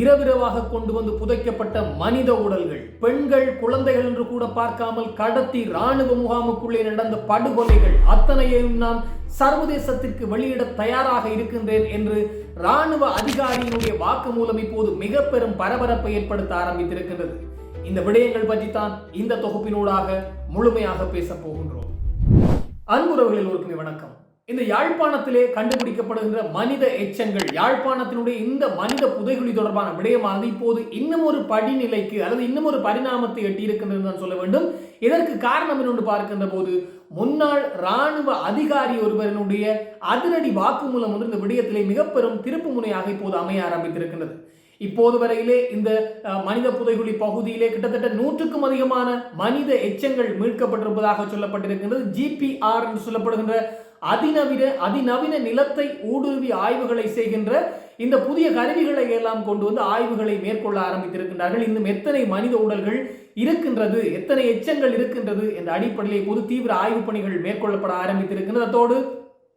இரவிரவாக கொண்டு வந்து புதைக்கப்பட்ட மனித உடல்கள் பெண்கள் குழந்தைகள் என்று கூட பார்க்காமல் கடத்தி ராணுவ முகாமுக்குள்ளே நடந்த படுகொலைகள் அத்தனையையும் நான் சர்வதேசத்திற்கு வெளியிட தயாராக இருக்கின்றேன் என்று ராணுவ அதிகாரியினுடைய வாக்குமூலம் இப்போது மிக பெரும் பரபரப்பை ஏற்படுத்த ஆரம்பித்திருக்கின்றது. இந்த விடயங்கள் பற்றி தான் இந்த தொகுப்பினூடாக முழுமையாக பேசப் போகின்றோம். அன்புறவர்கள் ஒருக்குமே வணக்கம். இந்த யாழ்ப்பாணத்திலே கண்டுபிடிக்கப்படுகின்ற மனித எச்சங்கள் யாழ்ப்பாணத்தினுடைய இந்த மனித புதைகுழி தொடர்பான விடயமானது இப்போது இன்னும் ஒரு படிநிலைக்கு அல்லது இன்னும் ஒரு பரிணாமத்தை எட்டியிருக்கின்றது தான் சொல்ல வேண்டும். இதற்கு காரணம் என்று பார்க்கின்ற போது முன்னாள் இராணுவ அதிகாரி ஒருவரினுடைய அதிரடி வாக்குமூலம் ஒன்று இந்த விடயத்திலே மிக பெரும் திருப்பு முனையாக இப்போது அமைய ஆரம்பித்திருக்கின்றது. இப்போது வரையிலே இந்த மனித புதைகுழி பகுதியிலே கிட்டத்தட்ட நூற்றுக்கும் அதிகமான மனித எச்சங்கள் மீட்கப்பட்டிருப்பதாக சொல்லப்பட்டிருக்கின்றது. ஜிபிஆர் என்று சொல்லப்படுகின்ற அதிநவீன அதிநவீன நிலத்தை ஊடுருவி ஆய்வுகளை செய்கின்ற இந்த புதிய கருவிகளை எல்லாம் கொண்டு வந்து ஆய்வுகளை மேற்கொள்ள ஆரம்பித்திருக்கின்றார்கள். இன்னும் எத்தனை மனித உடல்கள் இருக்கின்றது எத்தனை எச்சங்கள் இருக்கின்றது என்ற அடிப்படையில் இப்போது தீவிர ஆய்வுப் பணிகள் மேற்கொள்ளப்பட ஆரம்பித்திருக்கின்றது. அதோடு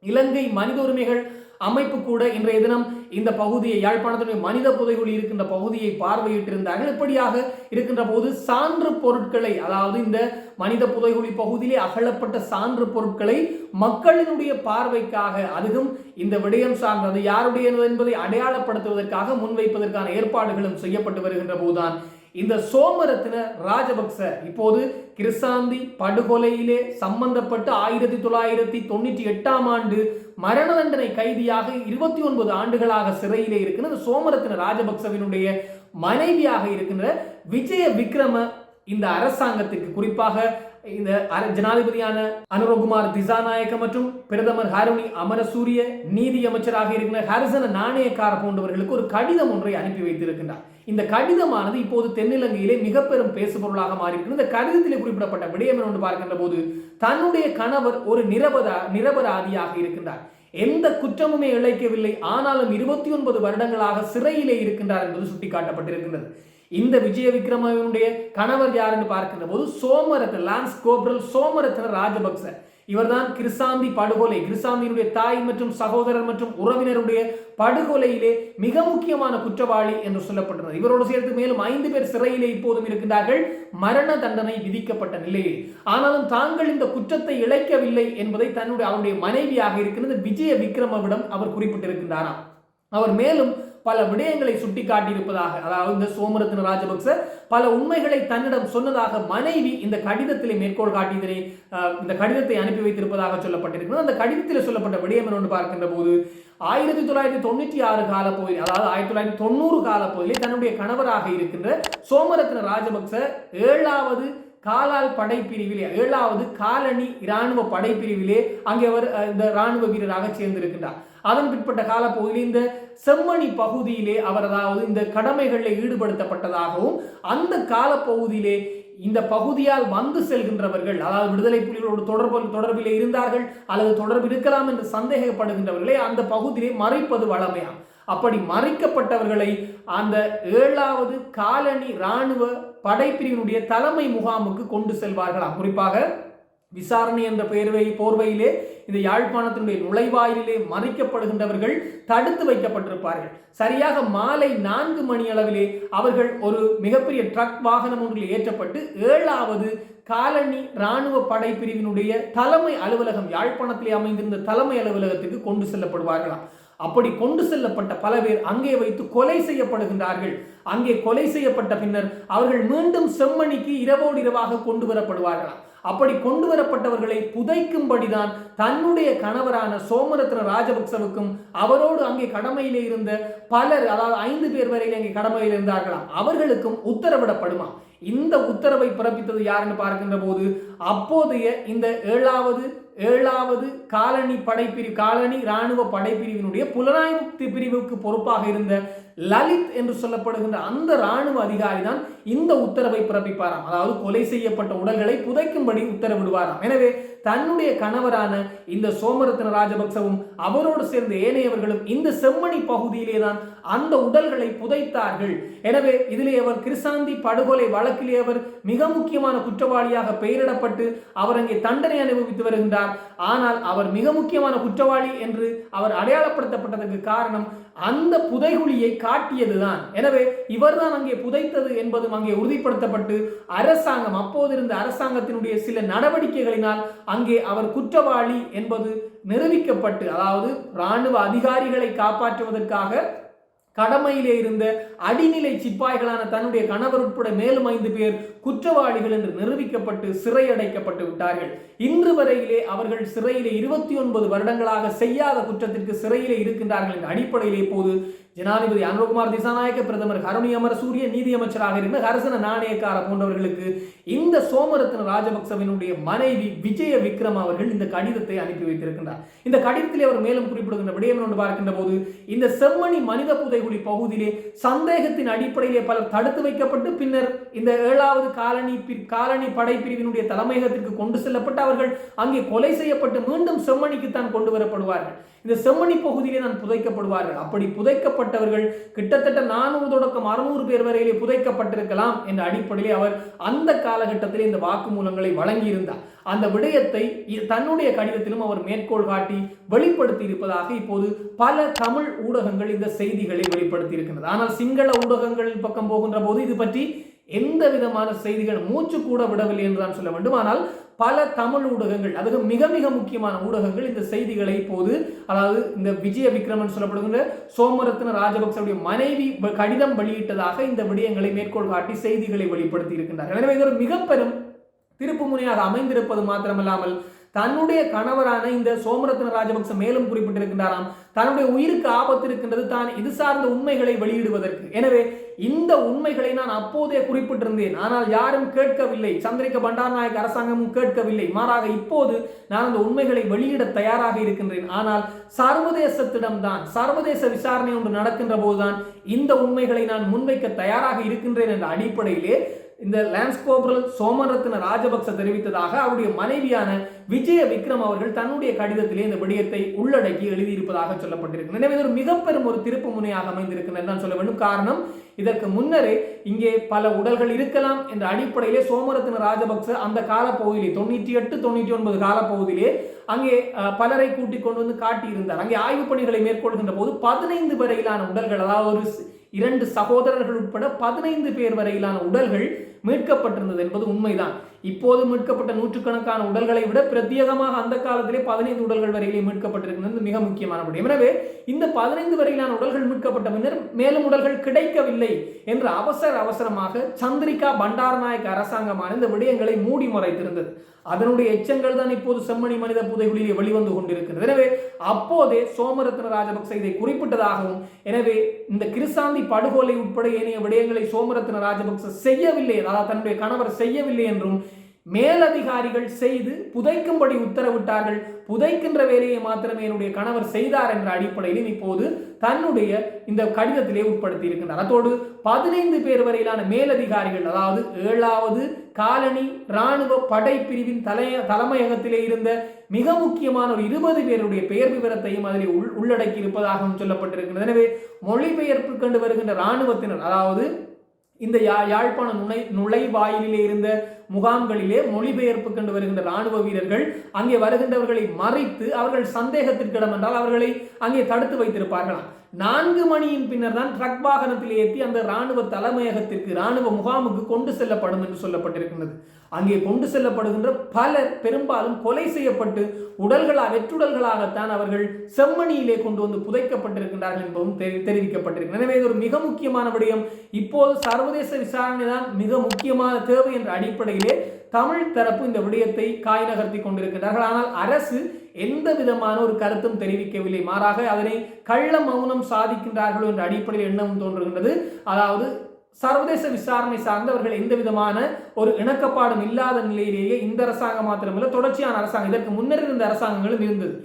இலங்கை மனித உரிமைகள் அமைப்பு கூட இன்றைய தினம் இந்த பகுதியை யாழ்ப்பாணத்துடைய மனித புதைகுழி இருக்கின்ற பகுதியை பார்வையிட்டிருந்தார்கள். இப்படியாக இருக்கின்ற போது சான்று பொருட்களை அதாவது இந்த மனித புதைகுழி பகுதியிலே அகலப்பட்ட சான்று பொருட்களை மக்களினுடைய பார்வைக்காக அதுவும் இந்த விடயம் சார்ந்தது யாருடையது என்பதை அடையாளப்படுத்துவதற்காக முன்வைப்பதற்கான ஏற்பாடுகளும் செய்யப்பட்டு வருகின்ற போதுதான். இந்த சோமரத்ன ராஜபக்ச இப்போது கிருசாந்தி படுகொலையிலே சம்பந்தப்பட்டு ஆயிரத்தி தொள்ளாயிரத்தி தொண்ணூற்றி எட்டாம் ஆண்டு மரண தண்டனை கைதியாக இருபத்தி ஒன்பது ஆண்டுகளாக சிறையிலே இருக்கின்ற சோமரத்தின சோமரத்ன ராஜபக்சவினுடைய மனைவியாக இருக்கின்ற விஜய விக்ரம இந்த அரசாங்கத்திற்கு குறிப்பாக இந்த அர- ஜனாதிபதியான அனுரகுமார் திசாநாயக்க மற்றும் பிரதமர் ஹாருனி அமரசூரிய நீதி அமைச்சராக இருக்கிற ஹரிசன நாணயக்கார போன்றவர்களுக்கு ஒரு கடிதம் ஒன்றை அனுப்பி வைத்திருக்கின்றார். இந்த கடிதமானது இப்போது தென்னிலங்கையிலே மிக பெரும் பேசுபொருளாக மாறியிருக்கிறது. இந்த கடிதத்திலே குறிப்பிடப்பட்ட விடயம் என்று பார்க்கின்ற போது தன்னுடைய கணவர் ஒரு நிரபரா நிரபராதியாக இருக்கின்றார். எந்த குற்றமுமே இழைக்கவில்லை. ஆனாலும் இருபத்தி ஒன்பது வருடங்களாக சிறையிலே இருக்கின்றார் என்பது சுட்டிக்காட்டப்பட்டிருக்கின்றது. இந்த விஜய விக்ரமனுடைய கணவர் யார் என்று பார்க்கின்ற போது சோமரத் லான்ஸ் கோப்ரல் சோமரத்ன ராஜபக்ச. இவர்தான் கிருசாந்தி படுகொலை கிருசாந்தியினுடைய தாய் மற்றும் சகோதரர் மற்றும் உறவினருடைய படுகொலையிலே மிக முக்கியமான குற்றவாளி என்று சொல்லப்பட்டது இவரோடு சேர்த்து மேலும் ஐந்து பேர் சிறையிலே இப்போதும் இருக்கின்றார்கள். மரண தண்டனை விதிக்கப்பட்ட நிலையில். ஆனாலும் தாங்கள் இந்த குற்றத்தை இழைக்கவில்லை என்பதை தன்னுடைய அவருடைய மனைவியாக இருக்கின்ற விஜய விக்ரமவிடம் அவர் குறிப்பிட்டிருக்கின்றாராம். அவர் மேலும் பல விடயங்களை சுட்டி காட்டியிருப்பதாக அதாவது இந்த சோமரத்ன ராஜபக்ச பல உண்மைகளை தன்னிடம் சொன்னதாக மனைவி இந்த கடிதத்திலே மேற்கோள் காட்டியதனை இந்த கடிதத்தை அனுப்பி வைத்திருப்பதாக சொல்லப்பட்டிருக்கிறது. அந்த கடிதத்தில் சொல்லப்பட்ட விடயம் என்று பார்க்கின்ற போது ஆயிரத்தி தொள்ளாயிரத்தி தொண்ணூற்றி ஆறு கால அதாவது ஆயிரத்தி தொள்ளாயிரத்தி தொண்ணூறு காலப்பகுதியில் தன்னுடைய கணவராக இருக்கின்ற சோமரத்ன ராஜபக்ச ஏழாவது காலால் படைப்பிரிவிலே ஏழாவது காலனி இராணுவ படைப்பிரிவிலே அங்கே அவர் இந்த இராணுவ வீரராக சேர்ந்திருக்கின்றார். அதன் பிற்பட்ட காலப்பகுதியில் இந்த செம்மணி பகுதியிலே அவர் அதாவது இந்த கடமைகளில் ஈடுபடுத்தப்பட்டதாகவும் அந்த காலப்பகுதியிலே இந்த பகுதியால் வந்து செல்கின்றவர்கள் அதாவது விடுதலை புலிகளோடு தொடர்பு தொடர்பிலே இருந்தார்கள் அல்லது தொடர்பு இருக்கலாம் என்று சந்தேகப்படுகின்றவர்களை அந்த பகுதியிலே மறைப்பது வளமையாம் அப்படி மறைக்கப்பட்டவர்களை அந்த ஏழாவது காலனி இராணுவ படைப்பிரிவினுடைய தலைமை முகாமுக்கு கொண்டு செல்வார்களாம். குறிப்பாக விசாரணை என்ற பெயர்வை போர்வையிலே இந்த யாழ்ப்பாணத்தினுடைய நுழைவாயிலே மறைக்கப்படுகின்றவர்கள் தடுத்து வைக்கப்பட்டிருப்பார்கள். சரியாக மாலை நான்கு மணி அளவிலே அவர்கள் ஒரு மிகப்பெரிய ட்ரக் வாகனம் ஒன்றில் ஏற்றப்பட்டு ஏழாவது காலனி இராணுவ படைப்பிரிவினுடைய தலைமை அலுவலகம் யாழ்ப்பாணத்திலே அமைந்திருந்த தலைமை அலுவலகத்துக்கு கொண்டு செல்லப்படுவார்களாம். அப்படி கொண்டு செல்லப்பட்ட பல பேர் அங்கே வைத்து கொலை செய்யப்படுகின்றார்கள். அங்கே கொலை செய்யப்பட்ட பின்னர் அவர்கள் மீண்டும் செம்மணிக்கு இரவோடு இரவாக கொண்டு வரப்படுவார்களாம். அப்படி கொண்டு வரப்பட்டவர்களை புதைக்கும்படிதான் தன்னுடைய கணவரான சோமரத்ன ராஜபக்சவுக்கும் அவரோடு அங்கே கடமையில் இருந்த பலர் அதாவது ஐந்து பேர் வரையில் அங்கே கடமையில் இருந்தார்களாம். அவர்களுக்கும் உத்தரவிடப்படுமா? இந்த உத்தரவை பிறப்பித்தது யாருன்னு பார்க்கின்ற போது அப்போதைய இந்த ஏழாவது ஏழாவது காலனி படைப்பிரி காலனி இராணுவ படைப்பிரிவினுடைய புலனாய்வு பிரிவுக்கு பொறுப்பாக இருந்த லலித் என்று சொல்லப்படுகின்ற அந்த ராணுவ அதிகாரி தான் இந்த உத்தரவை பிறப்பிப்பாராம். அதாவது கொலை செய்யப்பட்ட உடல்களை புதைக்கும்படி உத்தரவிடுவாராம். எனவே தன்னுடைய கணவரான இந்த சோமரத்ன ராஜபக்சவும் அவரோடு சேர்ந்த ஏனையவர்களும் இந்த செம்மணி பகுதியிலே தான் அந்த உடல்களை புதைத்தார்கள். எனவே இதிலே அவர் கிருசாந்தி படுகொலை வழக்கிலே அவர் மிக முக்கியமான குற்றவாளியாக பெயரிடப்பட்டு அவர் அங்கே தண்டனை அனுபவித்து வருகின்றார். ஆனால் அவர் மிக முக்கியமான குற்றவாளி என்று அவர் அடையாளப்படுத்தப்பட்டதற்கு காரணம் அந்த புதைகுழியை காட்டியதுதான். எனவே இவர்தான் அங்கே புதைத்தது என்பதும் அங்கே உறுதிப்படுத்தப்பட்டு அரசாங்கம் அப்போது இருந்த அரசாங்கத்தினுடைய சில நடவடிக்கைகளினால் அங்கே அவர் குற்றவாளி என்பது நிரூபிக்கப்பட்டு அதாவது இராணுவ அதிகாரிகளை காப்பாற்றுவதற்காக கடமையிலே இருந்த அடிநிலை சிப்பாய்களான தன்னுடைய கணவர் உட்பட மேலும் ஐந்து பேர் குற்றவாளிகள் என்று நிரூபிக்கப்பட்டு சிறையடைக்கப்பட்டு விட்டார்கள். இன்று வரையிலே அவர்கள் சிறையிலே இருபத்தி ஒன்பது வருடங்களாக செய்யாத குற்றத்திற்கு சிறையிலே இருக்கின்றார்கள் என்ற அடிப்படையிலே போது ஜனாதிபதி அனுரகுமார் திசாநாயக்க பிரதமர் கருணி அமர சூரிய நீதியமைச்சராக இருந்த ஹரசன நாணயக்கார போன்றவர்களுக்கு இந்த சோமரத்ன ராஜபக்சவினுடைய மனைவி விஜய விக்ரம் அவர்கள் இந்த கடிதத்தை அனுப்பி வைத்திருக்கின்றார். இந்த கடிதத்திலே அவர் மேலும் குறிப்பிடுகின்ற விடயம் ஒன்று பார்க்கின்ற போது இந்த செம்மணி மனித புதைகுழி பகுதியிலே சந்தேகத்தின் அடிப்படையிலே பலர் தடுத்து வைக்கப்பட்டு பின்னர் இந்த ஏழாவது காலனி காலனி படைப்பிரிவினுடைய தலைமையகத்திற்கு கொண்டு செல்லப்பட்டு அவர்கள் அங்கே கொலை செய்யப்பட்டு மீண்டும் செம்மணிக்கு தான் கொண்டு வரப்படுவார்கள். இந்த செம்மணி பகுதியிலே தான் புதைக்கப்படுவார்கள். அப்படி புதைக்கப்பட்டவர்கள் கிட்டத்தட்ட நானூறு தொடக்கம் அறுநூறு பேர் வரையிலே புதைக்கப்பட்டிருக்கலாம் என்ற அடிப்படையிலே அவர் அந்த காலகட்டத்திலே இந்த வாக்குமூலங்களை வழங்கியிருந்தார். அந்த விடயத்தை தன்னுடைய கடிதத்திலும் அவர் மேற்கோள் காட்டி வெளிப்படுத்தி இருப்பதாக இப்போது பல தமிழ் ஊடகங்கள் இந்த செய்திகளை வெளிப்படுத்தி இருக்கின்றது ஆனால் சிங்கள ஊடகங்களின் பக்கம் போகின்ற போது இது பற்றி எந்த விதமான செய்திகள் மூச்சு கூட விடவில்லை என்று தான் சொல்ல வேண்டும். ஆனால் பல தமிழ் ஊடகங்கள் அதுக்கு மிக மிக முக்கியமான ஊடகங்கள் இந்த செய்திகளை இப்போது அதாவது இந்த விஜய விக்ரமன் சொல்லப்படுகின்ற சோமரத்ன ராஜபக்சவுடைய மனைவி கடிதம் வெளியிட்டதாக இந்த விடயங்களை மேற்கோள் காட்டி செய்திகளை வெளிப்படுத்தி இருக்கின்றார்கள். எனவே இது ஒரு மிக பெரும் திருப்பு முனையாக அமைந்திருப்பது மாத்திரமல்லாமல் தன்னுடைய கணவரான இந்த சோமரத்ன ராஜபக்ச மேலும் குறிப்பிட்டிருக்கின்றாராம் தன்னுடைய உயிருக்கு ஆபத்து இருக்கின்றது தான் இது சார்ந்த உண்மைகளை வெளியிடுவதற்கு. எனவே இந்த உண்மைகளை நான் அப்போதே குறிப்பிட்டிருந்தேன். ஆனால் யாரும் கேட்கவில்லை. சந்திரிக்க பண்டாரநாயக் அரசாங்கமும் கேட்கவில்லை. மாறாக இப்போது நான் அந்த உண்மைகளை வெளியிட தயாராக இருக்கின்றேன். ஆனால் சர்வதேசத்திடம்தான் சர்வதேச விசாரணை ஒன்று நடக்கின்ற போதுதான் இந்த உண்மைகளை நான் முன்வைக்க தயாராக இருக்கின்றேன் என்ற அடிப்படையிலே இந்த லான்ஸ் கோபுரல் சோமரத்ன ராஜபக்ச தெரிவித்ததாக அவருடைய மனைவியான விஜய விக்ரம் அவர்கள் தன்னுடைய கடிதத்திலே இந்த விடயத்தை உள்ளடக்கி எழுதியிருப்பதாக சொல்லப்பட்டிருக்கு எனவே ஒரு மிக பெரும் ஒரு திருப்பு முனையாக அமைந்திருக்கிறது தான் சொல்ல வேண்டும். காரணம் இதற்கு முன்னரே இங்கே பல உடல்கள் இருக்கலாம் என்ற அடிப்படையிலே சோமரத்தின ராஜபக்ச அந்த காலப்பகுதியிலே தொண்ணூற்றி எட்டு தொண்ணூற்றி ஒன்பது காலப்பகுதியிலே அங்கே பலரை கூட்டிக் கொண்டு வந்து காட்டியிருந்தார். அங்கே ஆய்வு பணிகளை மேற்கொள்கின்ற போது பதினைந்து வரையிலான உடல்கள் அதாவது ஒரு இரண்டு சகோதரர்கள் உட்பட பதினைந்து பேர் வரையிலான உடல்கள் மீட்கப்பட்டிருந்தது என்பது உண்மைதான். இப்போது மீட்கப்பட்ட நூற்றுக்கணக்கான உடல்களை விட பிரத்யேகமாக அந்த காலத்திலே பதினைந்து உடல்கள் வரையிலே மீட்கப்பட்டிருக்கிறது. மிக முக்கியமான விடயம் எனவே இந்த பதினைந்து வரையிலான உடல்கள் மீட்கப்பட்ட பின்னர் மேலும் உடல்கள் கிடைக்கவில்லை என்று அவசர அவசரமாக சந்திரிகா பண்டாரநாயக்க அரசாங்கமான இந்த விடயங்களை மூடி மறைத்திருந்தது. அதனுடைய எச்சங்கள் தான் இப்போது செம்மணி மனித புதைகுழியிலே வெளிவந்து கொண்டிருக்கிறது. எனவே அப்போதே சோமரத்ன ராஜபக்ச இதை குறிப்பிட்டதாகவும் எனவே இந்த கிருசாந்தி படுகொலை உட்பட ஏனைய விடயங்களை சோமரத்ன ராஜபக்ச செய்யவில்லை அதாவது தன்னுடைய கணவர் செய்யவில்லை என்றும் மேலதிகாரிகள் செய்து புதைக்கும்படி உத்தரவிட்டார்கள் புதைக்கின்ற வேலையை மாத்திரமே என்னுடைய கணவர் செய்தார் என்ற அடிப்படையிலும் இப்போது தன்னுடைய இந்த கடிதத்திலே உட்படுத்தி இருக்கின்றார் அதோடு பதினைந்து பேர் வரையிலான மேலதிகாரிகள் அதாவது ஏழாவது காலனி இராணுவ படைப்பிரிவின் தலைய தலைமையகத்திலே இருந்த மிக முக்கியமான ஒரு இருபது பேருடைய பெயர் விவரத்தையும் அதில் உள் உள்ளடக்கி இருப்பதாகவும் சொல்லப்பட்டிருக்கிறது எனவே மொழிபெயர்ப்பு கண்டு வருகின்ற இராணுவத்தினர் அதாவது இந்த யா யாழ்ப்பாண நுழை நுழைவாயிலே இருந்த முகாம்களிலே மொழிபெயர்ப்பு கண்டு வருகின்ற ராணுவ வீரர்கள் அங்கே வருகின்றவர்களை மறைத்து அவர்கள் சந்தேகத்திற்கிடம் என்றால் அவர்களை அங்கே தடுத்து வைத்திருப்பார்களாம். நான்கு மணியின் பின்னர் தான் ட்ரக் வாகனத்தில் ஏற்றி அந்த ராணுவ தலைமையகத்திற்கு ராணுவ முகாமுக்கு கொண்டு செல்லப்படும் என்று சொல்லப்பட்டிருக்கின்றது. அங்கே கொண்டு செல்லப்படுகின்ற பலர் பெரும்பாலும் கொலை செய்யப்பட்டு உடல்களாக வெற்றுடல்களாகத்தான் அவர்கள் செம்மணியிலே கொண்டு வந்து புதைக்கப்பட்டிருக்கின்றார்கள் என்பதும் தெரிவிக்கப்பட்டிருக்கு எனவே இது ஒரு மிக முக்கியமான விடயம். இப்போது சர்வதேச விசாரணை தான் மிக முக்கியமான தேவை என்ற அடிப்படையிலே தமிழ் தரப்பு இந்த விடயத்தை காய் நகர்த்தி கொண்டிருக்கிறார்கள் ஆனால் அரசு எந்த விதமான ஒரு கருத்தும் தெரிவிக்கவில்லை. மாறாக அதனை கள்ள மௌனம் சாதிக்கின்றார்கள் என்ற அடிப்படையில் எண்ணமும் தோன்றுகின்றது. அதாவது சர்வதேச விசாரணை சார்ந்தவர்கள் எந்த விதமான ஒரு இணக்கப்பாடும் இல்லாத நிலையிலேயே இந்த அரசாங்கம் மாத்திரமல்ல தொடர்ச்சியான அரசாங்கம் இதற்கு முன்னர் இருந்த அரசாங்கங்களும் இருந்தது.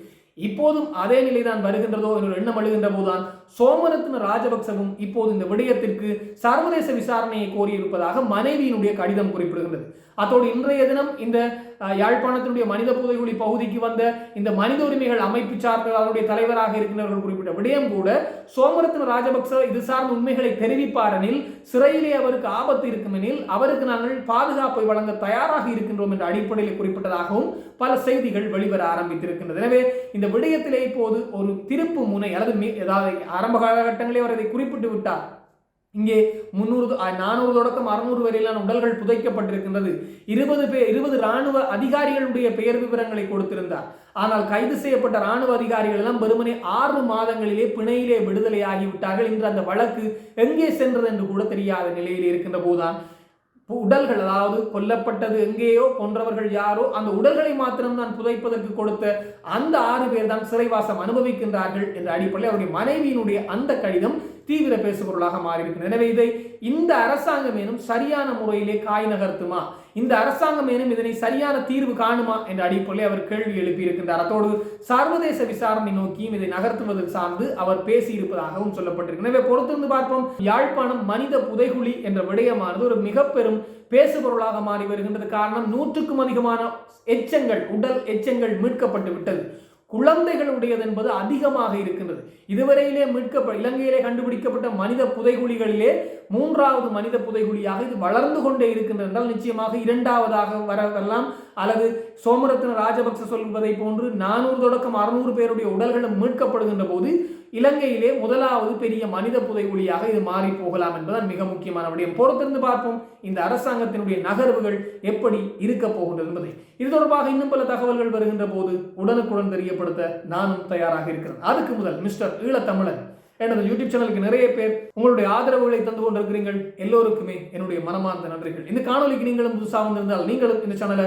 இப்போதும் அதே நிலைதான் வருகின்றதோ என்ற எண்ணம் அழுகின்ற போதுதான் சோமரத்ன ராஜபக்சவும் இப்போது இந்த விடயத்திற்கு சர்வதேச விசாரணையை கோரியிருப்பதாக மனைவியினுடைய கடிதம் குறிப்பிடுகின்றது. அதோடு இன்றைய தினம் இந்த யாழ்ப்பாணத்தினுடைய மனித புதைகுழி பகுதிக்கு வந்த இந்த மனித உரிமைகள் அமைப்பு சார்ந்த அதனுடைய தலைவராக இருக்கின்றவர்கள் குறிப்பிட்ட விடயம் கூட சோமரத்ன ராஜபக்ச இது சார்ந்த உண்மைகளை தெரிவிப்பாரனில் சிறையிலே அவருக்கு ஆபத்து இருக்குமெனில் அவருக்கு நாங்கள் பாதுகாப்பை வழங்க தயாராக இருக்கின்றோம் என்ற அடிப்படையில் குறிப்பிட்டதாகவும் பல செய்திகள் வெளிவர ஆரம்பித்திருக்கின்றது. எனவே இந்த விடயத்திலே இப்போது ஒரு திருப்பு முனை அல்லது மி- அதாவது ஆரம்ப காலகட்டங்களே அவர் இதை குறிப்பிட்டு விட்டார். இங்கே முன்னூறு நானூறு தொடக்கம் அறுநூறு வரையிலான உடல்கள் புதைக்கப்பட்டிருக்கின்றது. இருபது பேர் இருபது ராணுவ அதிகாரிகளுடைய பெயர் விவரங்களை கொடுத்திருந்தார். ஆனால் கைது செய்யப்பட்ட ராணுவ அதிகாரிகள் எல்லாம் வெறுமனே ஆறு மாதங்களிலே பிணையிலே விடுதலையாகிவிட்டார்கள் இன்று அந்த வழக்கு எங்கே சென்றது என்று கூட தெரியாத நிலையில் இருக்கின்ற போதுதான். உடல்கள் அதாவது கொல்லப்பட்டது எங்கேயோ கொன்றவர்கள் யாரோ அந்த உடல்களை மாத்திரம் தான் புதைப்பதற்கு கொடுத்த அந்த ஆறு பேர் தான் சிறைவாசம் அனுபவிக்கின்றார்கள் என்ற அடிப்படையில் அவருடைய மனைவியினுடைய அந்த கடிதம் தீவிர பேசுபொருளாக மாறியிருக்கிறது எனவே இதை இந்த அரசாங்கம் எனும் சரியான முறையிலே காய் நகர்த்துமா? இந்த அரசாங்கம் எனும் இதனை சரியான தீர்வு காணுமா? என்ற அடிப்படையில் அவர் கேள்வி எழுப்பியிருக்கின்றார். அதோடு சர்வதேச விசாரணை நோக்கியும் இதை நகர்த்துவது சார்ந்து அவர் பேசியிருப்பதாகவும் சொல்லப்பட்டிருக்கு. எனவே பொறுத்திருந்து பார்ப்போம். யாழ்ப்பாணம் மனித புதைகுழி என்ற விடயமானது ஒரு மிக பெரும் பேசுபொருளாக மாறி வருகின்றது. காரணம் நூற்றுக்கும் அதிகமான எச்சங்கள் உடல் எச்சங்கள் மீட்கப்பட்டு விட்டது. குழந்தைகளுடையது என்பது அதிகமாக இருக்கின்றது. இதுவரையிலே மீட்கப்ப இலங்கையிலே கண்டுபிடிக்கப்பட்ட மனித புதைகுழிகளிலே மூன்றாவது மனித புதைகுழியாக இது வளர்ந்து கொண்டே இருக்கின்றது என்றால் நிச்சயமாக இரண்டாவதாக வரவெல்லாம் அல்லது சோமரத்ன ராஜபக்ச சொல்வதை போன்று நானூறு தொடக்கம் அறுநூறு பேருடைய உடல்களும் மீட்கப்படுகின்ற போது இலங்கையிலே முதலாவது பெரிய மனித புதைகுழியாக இது மாறி போகலாம் என்பதுதான் மிக முக்கியமான விடயம். பொறுத்திருந்து பார்ப்போம் இந்த அரசாங்கத்தினுடைய நகர்வுகள் எப்படி இருக்க போகின்றது என்பதை. இது தொடர்பாக இன்னும் பல தகவல்கள் வருகின்ற போது உடனுக்குடன் தெரியப்படுத்த நானும் தயாராக இருக்கிறேன். அதுக்கு முதல் மிஸ்டர் ஈழத்தமிழன் எனது யூடியூப் சேனலுக்கு நிறைய பேர் உங்களுடைய ஆதரவுகளை தந்து கொண்டிருக்கிறீர்கள். எல்லோருக்குமே என்னுடைய மனமார்ந்த நன்றிகள். இந்த காணொலிக்கு நீங்களும் புதுசாக வந்திருந்தால் நீங்களும் இந்த சேனலை